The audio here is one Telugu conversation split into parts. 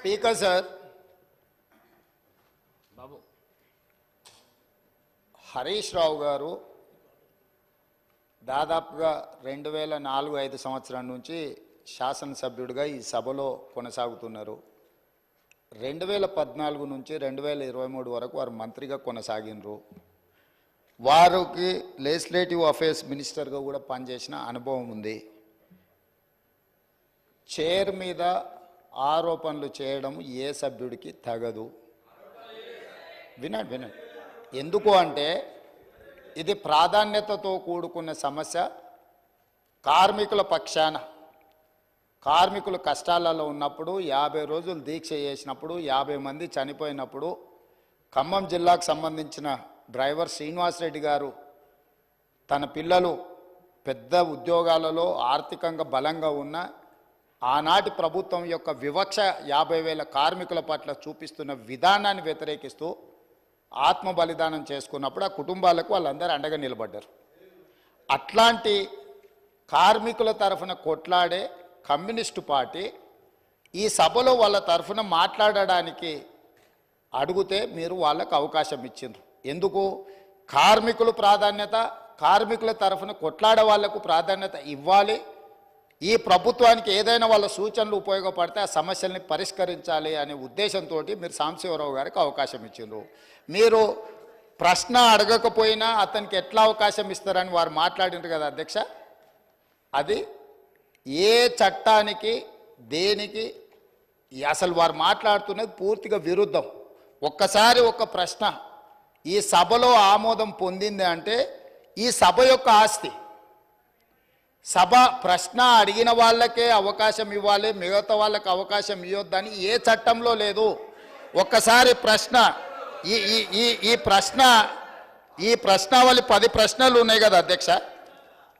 Speaker sir. బాబు. హరీష్ రావు గారు దాదాపుగా రెండు వేల నాలుగు ఐదు సంవత్సరం నుంచి శాసనసభ్యుడిగా ఈ సభలో కొనసాగుతున్నారు. రెండు వేల పద్నాలుగు నుంచి రెండు వేల ఇరవై మూడు వరకు వారు మంత్రిగా కొనసాగినరు వారికి లెజిస్లేటివ్ అఫేర్స్ మినిస్టర్గా కూడా పనిచేసిన అనుభవం ఉంది. చైర్ మీద ఆరోపణలు చేయడం ఏ సభ్యుడికి తగదు. వినండి వినండి. ఎందుకు అంటే ఇది ప్రాధాన్యతతో కూడుకున్న సమస్య. కార్మికుల పక్షాన కార్మికులు కష్టాలలో ఉన్నప్పుడు యాభై రోజులు దీక్ష చేసినప్పుడు యాభై మంది చనిపోయినప్పుడు ఖమ్మం జిల్లాకు సంబంధించిన డ్రైవర్ శ్రీనివాసరెడ్డి గారు తన పిల్లలు పెద్ద ఉద్యోగాలలో ఆర్థికంగా బలంగా ఉన్న ఆనాటి ప్రభుత్వం యొక్క వివక్ష యాభై వేల కార్మికుల పట్ల చూపిస్తున్న విధానాన్ని వ్యతిరేకిస్తూ ఆత్మ బలిదానం చేసుకున్నప్పుడు ఆ కుటుంబాలకు వాళ్ళందరూ అండగా నిలబడ్డారు. అట్లాంటి కార్మికుల తరఫున కొట్లాడే కమ్యూనిస్టు పార్టీ ఈ సభలో వాళ్ళ తరఫున మాట్లాడడానికి అడిగితే మీరు వాళ్ళకు అవకాశం ఇచ్చిండ్రు. ఎందుకు? కార్మికులు ప్రాధాన్యత కార్మికుల తరఫున కొట్లాడే వాళ్ళకు ప్రాధాన్యత ఇవ్వాలి. ఈ ప్రభుత్వానికి ఏదైనా వాళ్ళ సూచనలు ఉపయోగపడితే ఆ సమస్యల్ని పరిష్కరించాలి అనే ఉద్దేశంతో మీరు సాంబశివరావు గారికి అవకాశం ఇచ్చిండ్రు. మీరు ప్రశ్న అడగకపోయినా అతనికి ఎట్లా అవకాశం ఇస్తారని వారు మాట్లాడినారు కదా అధ్యక్ష? అది ఏ చట్టానికి దేనికి అసలు వారు మాట్లాడుతున్నది పూర్తిగా విరుద్ధం. ఒక్కసారి ఒక ప్రశ్న. ఈ సభలో ఆమోదం పొందింది అంటే ఈ సభ యొక్క ఆస్తి సభ ప్రశ్న అడిగిన వాళ్ళకే అవకాశం ఇవ్వాలి మిగతా వాళ్ళకి అవకాశం ఇవ్వద్దని ఏ చట్టంలో లేదు. ఒక్కసారి ప్రశ్న ఈ ఈ ఈ ఈ ప్రశ్న ఈ ప్రశ్నావళి పది ప్రశ్నలు ఉన్నాయి కదా అధ్యక్ష?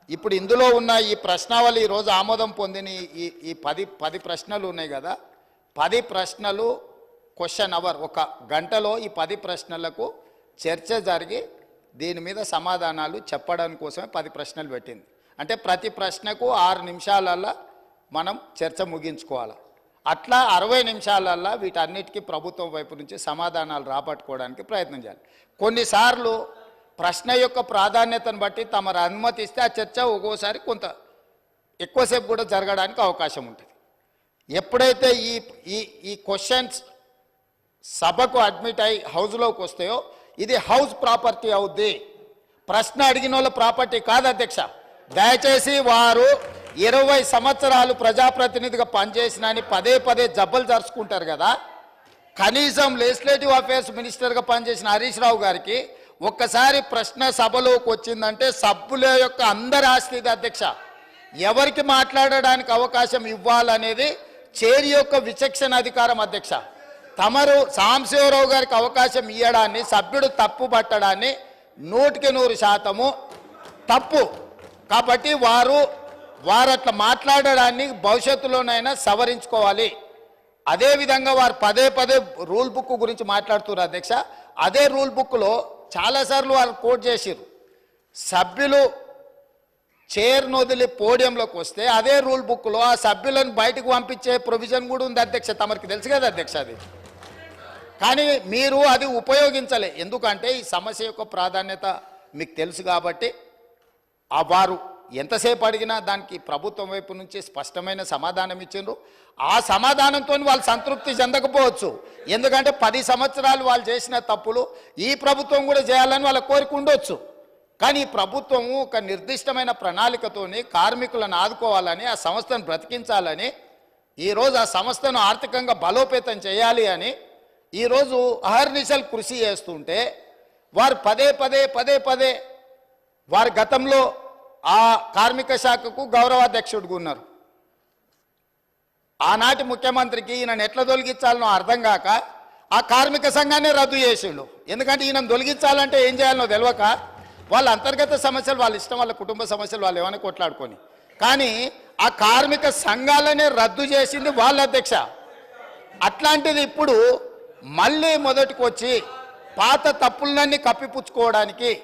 ఇప్పుడు ఇందులో ఉన్న ఈ ప్రశ్నావళి ఈరోజు ఆమోదం పొందిన ఈ- ఈ ఈ పది పది ప్రశ్నలు ఉన్నాయి కదా? పది ప్రశ్నలు క్వశ్చన్ అవర్ ఒక గంటలో ఈ పది ప్రశ్నలకు చర్చ జరిగి దీని మీద సమాధానాలు చెప్పడం కోసమే పది ప్రశ్నలు పెట్టింది. అంటే ప్రతి ప్రశ్నకు ఆరు నిమిషాలల్లో మనం చర్చ ముగించుకోవాలి. అట్లా అరవై నిమిషాలల్లో వీటన్నిటికీ ప్రభుత్వం వైపు నుంచి సమాధానాలు రాబట్టుకోవడానికి ప్రయత్నం చేయాలి. కొన్నిసార్లు ప్రశ్న యొక్క ప్రాధాన్యతను బట్టి తమరు అనుమతిస్తే ఆ చర్చ ఒక్కోసారి కొంత ఎక్కువసేపు కూడా జరగడానికి అవకాశం ఉంటుంది. ఎప్పుడైతే ఈ ఈ ఈ క్వశ్చన్స్ సభకు అడ్మిట్ అయి హౌస్లోకి వస్తాయో ఇది హౌస్ ప్రాపర్టీ అవుద్ది. ప్రశ్న అడిగిన వాళ్ళ ప్రాపర్టీ కాదు అధ్యక్ష. దయచేసి వారు ఇరవై సంవత్సరాలు ప్రజాప్రతినిధిగా పనిచేసిన అని పదే పదే జబ్బలు జరుచుకుంటారు కదా. కనీసం లెజిస్లేటివ్ అఫేర్స్ మినిస్టర్గా పనిచేసిన హరీష్ రావు గారికి ఒక్కసారి ప్రశ్న సభలోకి వచ్చిందంటే సభ్యుల యొక్క అందరి ఆస్తి అధ్యక్ష. ఎవరికి మాట్లాడడానికి అవకాశం ఇవ్వాలనేది చేరి యొక్క విచక్షణ అధికారం అధ్యక్ష. తమరు సాంశివరావు గారికి అవకాశం ఇవ్వడాన్ని సభ్యుడు తప్పు పట్టడాన్ని నూటికి నూరు శాతము తప్పు. కాబట్టి వారు వారు అట్లా మాట్లాడడాన్ని భవిష్యత్తులోనైనా సవరించుకోవాలి. అదేవిధంగా వారు పదే పదే రూల్ బుక్ గురించి మాట్లాడుతున్నారు అధ్యక్ష. అదే రూల్ బుక్లో చాలాసార్లు వారు కోట్ చేసిర్రు. సభ్యులు చైర్ నొదిలి పోడియంలోకి వస్తే అదే రూల్ బుక్లో ఆ సభ్యులను బయటకు పంపించే ప్రొవిజన్ కూడా ఉంది అధ్యక్ష. తమరికి తెలుసు కదా అధ్యక్ష అది. కానీ మీరు అది ఉపయోగించలే. ఎందుకంటే ఈ సమస్య యొక్క ప్రాధాన్యత మీకు తెలుసు కాబట్టి ఆ వారు ఎంతసేపు అడిగినా దానికి ప్రభుత్వం వైపు నుంచి స్పష్టమైన సమాధానం ఇచ్చిండ్రు. ఆ సమాధానంతో వాళ్ళు సంతృప్తి చెందకపోవచ్చు. ఎందుకంటే పది సంవత్సరాలు వాళ్ళు చేసిన తప్పులు ఈ ప్రభుత్వం కూడా చేయాలని వాళ్ళ కోరిక ఉండొచ్చు. కానీ ప్రభుత్వం ఒక నిర్దిష్టమైన ప్రణాళికతోని కార్మికులను ఆదుకోవాలని ఆ సంస్థను బ్రతికించాలని ఈరోజు ఆ సంస్థను ఆర్థికంగా బలోపేతం చేయాలి అని ఈరోజు అహర్నిశలు కృషి చేస్తుంటే వారు పదే పదే పదే పదే వారి గతంలో ఆ కార్మిక శాఖకు గౌరవాధ్యక్షుడుగా ఉన్నారు. ఆనాటి ముఖ్యమంత్రికి ఈయనను ఎట్లా తొలగించాలనో అర్థం కాక ఆ కార్మిక సంఘాన్ని రద్దు చేసిండు. ఎందుకంటే ఈయన తొలగించాలంటే ఏం చేయాలనో తెలియక వాళ్ళ అంతర్గత సమస్యలు వాళ్ళ ఇష్టం వాళ్ళ కుటుంబ సమస్యలు వాళ్ళు ఏమైనా కొట్లాడుకొని. కానీ ఆ కార్మిక సంఘాలనే రద్దు చేసింది వాళ్ళ అధ్యక్ష. అట్లాంటిది ఇప్పుడు మళ్ళీ మొదటికి వచ్చి పాత తప్పులన్నీ కప్పిపుచ్చుకోవడానికి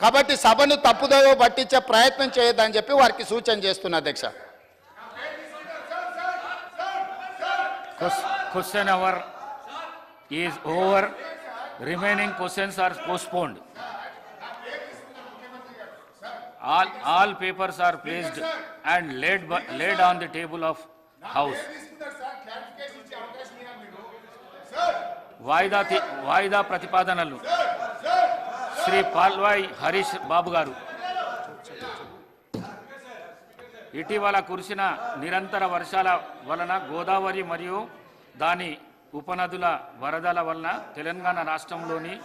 కాబట్టి సభను తప్పుదో పట్టించే ప్రయత్నం చేయొద్దని చెప్పి వారికి సూచన చేస్తున్నా అధ్యక్ష. Question hour is over remaining questions are postponed all all papers are placed and laid laid on the table of house వాయిదా వాయిదా ప్రతిపాదనలు శ్రీ పాల్వాయి హరీష్ బాబు గారు. ఇటీవల కురిసిన నిరంతర వర్షాల వలన గోదావరి మరియు దాని ఉపనదుల వరదల వలన తెలంగాణ రాష్ట్రంలోని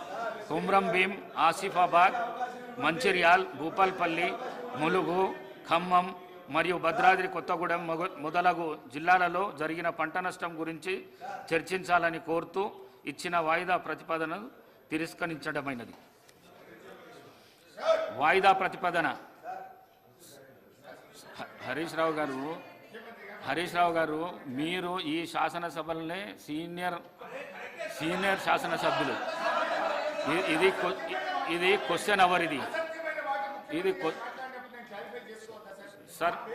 కుమ్రంభీం ఆసిఫాబాద్ మంచిర్యాల్ భూపాల్పల్లి ములుగు ఖమ్మం మరియు భద్రాద్రి కొత్తగూడెం మొగ- మొదలగు జిల్లాలలో జరిగిన పంట నష్టం గురించి చర్చించాలని కోరుతూ ఇచ్చిన వాయిదా ప్రతిపాదనను తిరస్కరించడమైనది. వాయిదా ప్రతిపాదన. హరీష్ రావు గారు హరీష్ రావు గారు మీరు ఈ శాసనసభల్ని సీనియర్ సీనియర్ శాసనసభ్యులు. ఇది ఇది క్వశ్చన్ అవర్ ఇది. ఇది సార్